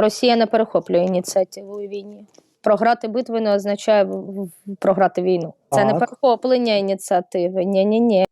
Росія не перехоплює ініціативу у війні. Програти битву не означає програти війну. Це не перехоплення ініціативи. Ні, ні, ні.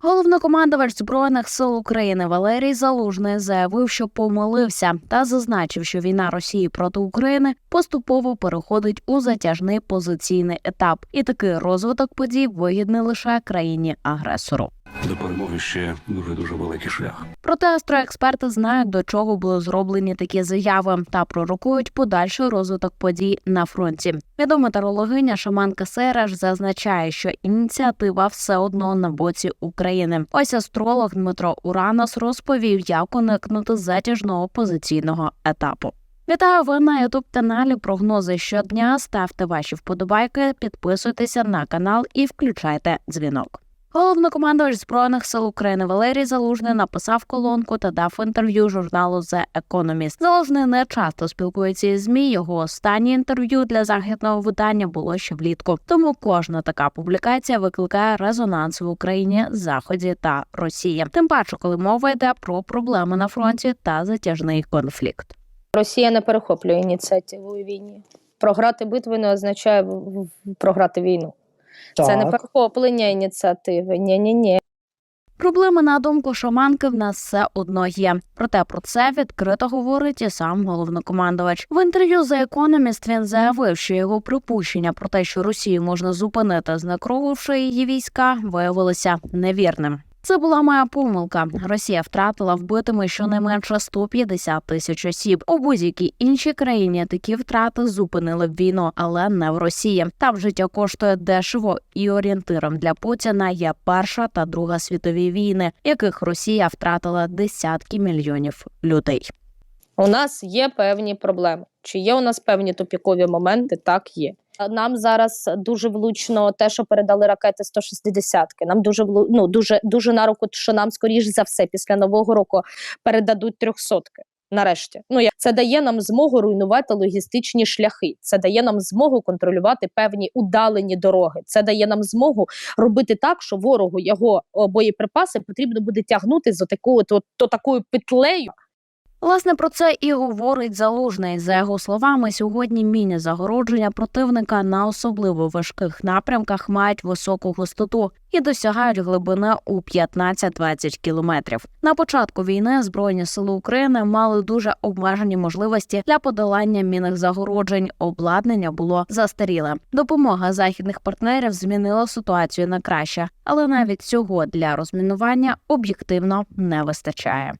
Головнокомандувач збройних сил України Валерій Залужний заявив, що помилився, та зазначив, що війна Росії проти України поступово переходить у затяжний позиційний етап, і такий розвиток подій вигідний лише країні агресору. До перемоги ще дуже дуже великий шлях. Проте астроексперти знають, до чого були зроблені такі заяви та пророкують подальший розвиток подій на фронті. Відома тарологиня Шаманка Сереш зазначає, що ініціатива все одно на боці України. Ось астролог Дмитро Уранос розповів, як уникнути затяжного позиційного етапу. Вітаю ви на ютуб каналі Прогнози щодня. Ставте ваші вподобайки, підписуйтеся на канал і включайте дзвінок. Головнокомандувач збройних сил України Валерій Залужний написав колонку та дав інтерв'ю журналу The Economist. Залужний не часто спілкується із змі. Його останнє інтерв'ю для західного видання було ще влітку. Тому кожна така публікація викликає резонанс в Україні, Заході та Росії. Тим паче, коли мова йде про проблеми на фронті та затяжний конфлікт. Росія не перехоплює ініціативу у війні. Програти битву не означає програти війну. Це не Так. перехоплення ініціативи. Ні, ні, ні. Проблеми на думку шаманки в нас все одно є. Проте про це відкрито говорить і сам головнокомандувач. В інтерв'ю за економіст він заявив, що його припущення про те, що Росію можна зупинити, знекровивши її війська, виявилося невірним. Це була моя помилка. Росія втратила вбитими щонайменше 150 тисяч осіб. У будь-якій іншій країні такі втрати зупинили б війну, але не в Росії. Там життя коштує дешево і орієнтиром для Путіна є Перша та Друга світові війни, яких Росія втратила десятки мільйонів людей. У нас є певні проблеми. Чи є у нас певні тупікові моменти? Так, є. Нам зараз дуже влучно те, що передали ракети 160-ки. Нам дуже ну, дуже, дуже на руку, що нам, скоріш за все, після нового року передадуть трьохсотки. Нарешті, ну це дає нам змогу руйнувати логістичні шляхи. Це дає нам змогу контролювати певні удалені дороги. Це дає нам змогу робити так, що ворогу його боєприпаси потрібно буде тягнути за такою то, то такою петлею. Власне про це і говорить залужний. За його словами, сьогодні міні загородження противника на особливо важких напрямках мають високу густоту і досягають глибини у 15-20 кілометрів. На початку війни збройні сили України мали дуже обмежені можливості для подолання мінних загороджень. Обладнання було застаріле. Допомога західних партнерів змінила ситуацію на краще, але навіть цього для розмінування об'єктивно не вистачає.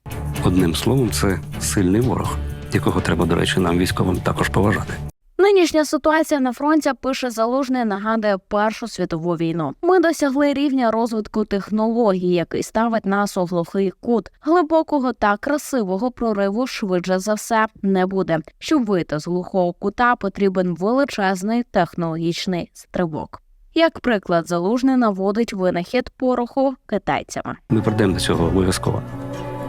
Одним словом, це сильний ворог, якого треба, до речі, нам військовим також поважати. Нинішня ситуація на фронті пише залужний нагадує Першу світову війну. Ми досягли рівня розвитку технологій, який ставить нас у глухий кут. Глибокого та красивого прориву швидше за все не буде. Щоб вийти з глухого кута, потрібен величезний технологічний стрибок. Як приклад, залужний наводить винахід пороху китайцями. Ми прийдемо до цього обов'язково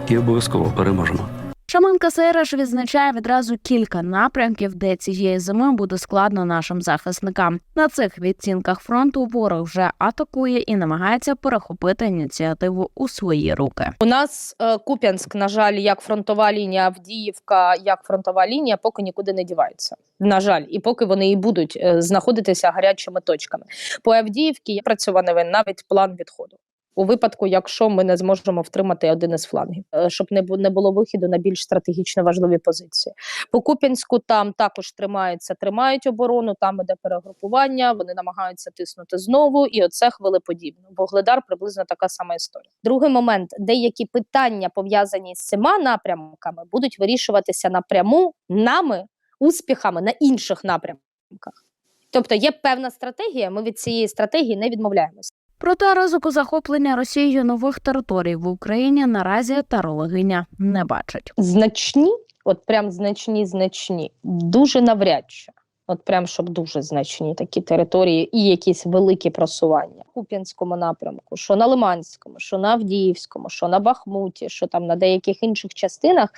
і обов'язково переможемо. Шаманка Сереш відзначає відразу кілька напрямків, де цієї зими буде складно нашим захисникам. На цих відцінках фронту ворог вже атакує і намагається перехопити ініціативу у свої руки. У нас е, Куп'янськ, на жаль, як фронтова лінія, Авдіївка, як фронтова лінія, поки нікуди не діваються. На жаль, і поки вони і будуть е, знаходитися гарячими точками. По Авдіївці працьований навіть план відходу. У випадку, якщо ми не зможемо втримати один із флангів, е, щоб не було вихіду на більш стратегічно важливі позиції. По Куп'янську там також тримаються, тримають оборону, там іде перегрупування, вони намагаються тиснути знову, і оце хвилеподібно. Вугледар приблизно така сама історія. Другий момент: деякі питання пов'язані з цими напрямками будуть вирішуватися напряму нами успіхами на інших напрямках. Тобто є певна стратегія, ми від цієї стратегії не відмовляємося. Проте ризику захоплення Росією нових територій в Україні наразі тарологиня не бачить. Значні, от прям значні, значні, дуже навряд чи. От прям щоб дуже значні такі території і якісь великі просування. В Куп'янському напрямку, що на Лиманському, що на Авдіївському, що на Бахмуті, що там на деяких інших частинах,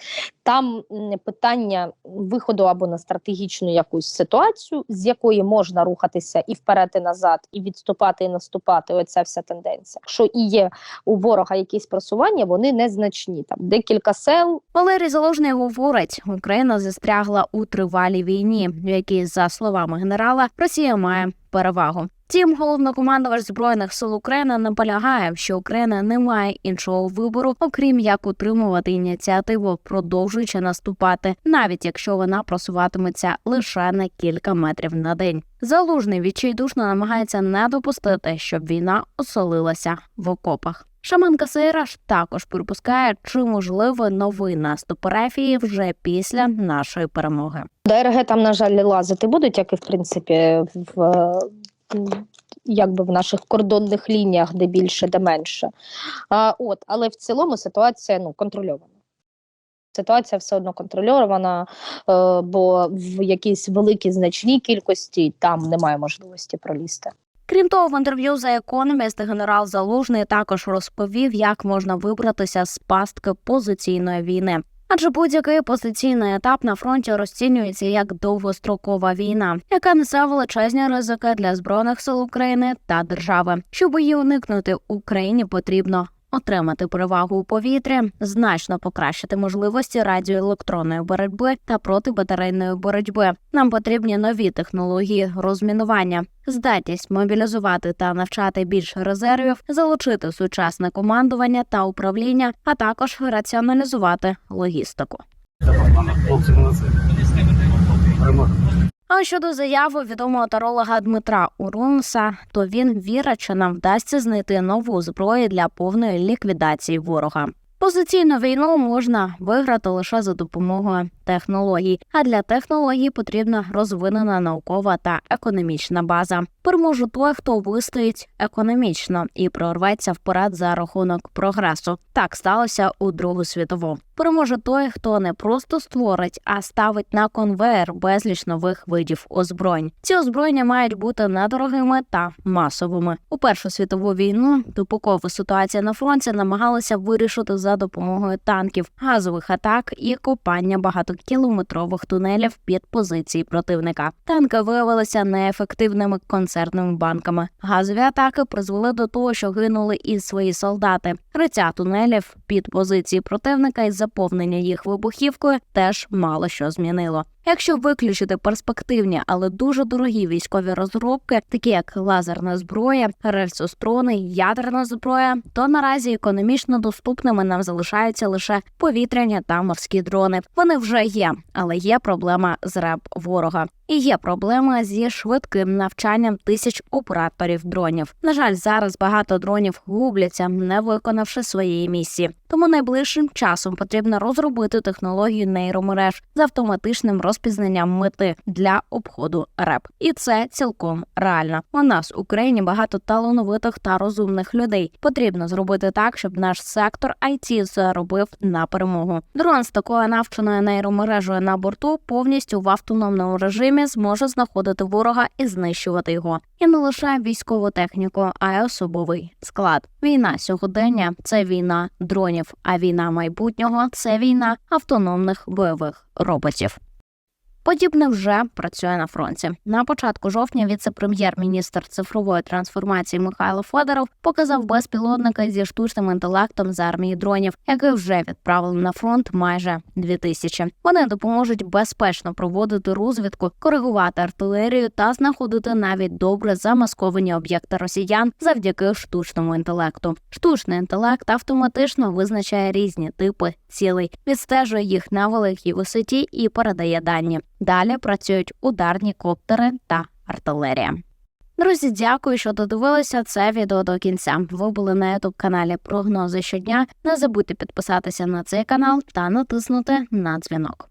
там питання виходу або на стратегічну якусь ситуацію, з якої можна рухатися і вперед, і назад, і відступати, і наступати. Оця вся тенденція. Якщо і є у ворога якісь просування, вони незначні. Там декілька сел, Валерій Залужний говорить, Україна застрягла у тривалій війні, в якій, за словами генерала, Росія має перевагу. Втім, головнокомандувач збройних сил України наполягає, що Україна не має іншого вибору, окрім як утримувати ініціативу, продовжуючи наступати, навіть якщо вона просуватиметься лише на кілька метрів на день. Залужний відчайдушно намагається не допустити, щоб війна осолилася в окопах. Шаманка Сейраш також припускає, чи можливо новий наступ Рефії вже після нашої перемоги. ДРГ там, на жаль, лазити будуть, як і в принципі в е, якби в наших кордонних лініях, де більше, де менше. А, от, але в цілому ситуація ну, контрольована. Ситуація все одно контрольована, е, бо в якійсь великій значній кількості там немає можливості пролізти. Крім того, в інтерв'ю за Economist генерал Залужний також розповів, як можна вибратися з пастки позиційної війни. Адже будь-який позиційний етап на фронті розцінюється як довгострокова війна, яка несе величезні ризики для збройних сил України та держави. Щоб її уникнути, Україні потрібно отримати перевагу у повітрі, значно покращити можливості радіоелектронної боротьби та протибатарейної боротьби. Нам потрібні нові технології розмінування, здатність мобілізувати та навчати більше резервів, залучити сучасне командування та управління, а також раціоналізувати логістику. А щодо заяви відомого таролога Дмитра Урунса, то він вірить, що нам вдасться знайти нову зброю для повної ліквідації ворога. Позиційну війну можна виграти лише за допомогою технологій, а для технологій потрібна розвинена наукова та економічна база. Переможе той, хто вистоїть економічно і прорветься вперед за рахунок прогресу. Так сталося у Другу світову. Переможе той, хто не просто створить, а ставить на конвейер безліч нових видів озброєнь. Ці озброєння мають бути недорогими та масовими. У Першу світову війну тупокова ситуація на фронті намагалися вирішити за допомогою танків, газових атак і копання багатокілометрових тунелів під позиції противника. Танки виявилися неефективними концертними банками. Газові атаки призвели до того, що гинули і свої солдати. Риття тунелів під позиції противника і заповнення їх вибухівкою теж мало що змінило. Якщо виключити перспективні, але дуже дорогі військові розробки, такі як лазерна зброя, рельсострони, ядерна зброя, то наразі економічно доступними нам залишаються лише повітряні та морські дрони. Вони вже є, але є проблема з реп ворога. І є проблема зі швидким навчанням тисяч операторів дронів. На жаль, зараз багато дронів губляться, не виконавши своєї місії. Тому найближчим часом потрібно розробити технологію нейромереж з автоматичним розпізнанням мети для обходу РЕП. І це цілком реально. У нас в Україні багато талановитих та розумних людей. Потрібно зробити так, щоб наш сектор IT заробив на перемогу. Дрон з такою навченою нейромережею на борту повністю в автономному режимі зможе знаходити ворога і знищувати його. І не лише військову техніку, а й особовий склад. Війна сьогодення це війна дронів, а війна майбутнього це війна автономних бойових роботів. Подібне вже працює на фронті. На початку жовтня віце-прем'єр-міністр цифрової трансформації Михайло Федоров показав безпілотника зі штучним інтелектом з армії дронів, який вже відправили на фронт майже дві тисячі. Вони допоможуть безпечно проводити розвідку, коригувати артилерію та знаходити навіть добре замасковані об'єкти росіян завдяки штучному інтелекту. Штучний інтелект автоматично визначає різні типи цілей, відстежує їх на великій висоті і передає дані. Далі працюють ударні коптери та артилерія. Друзі, дякую, що додивилися це відео до кінця. Ви були на youtube каналі Прогнози щодня. Не забудьте підписатися на цей канал та натиснути на дзвінок.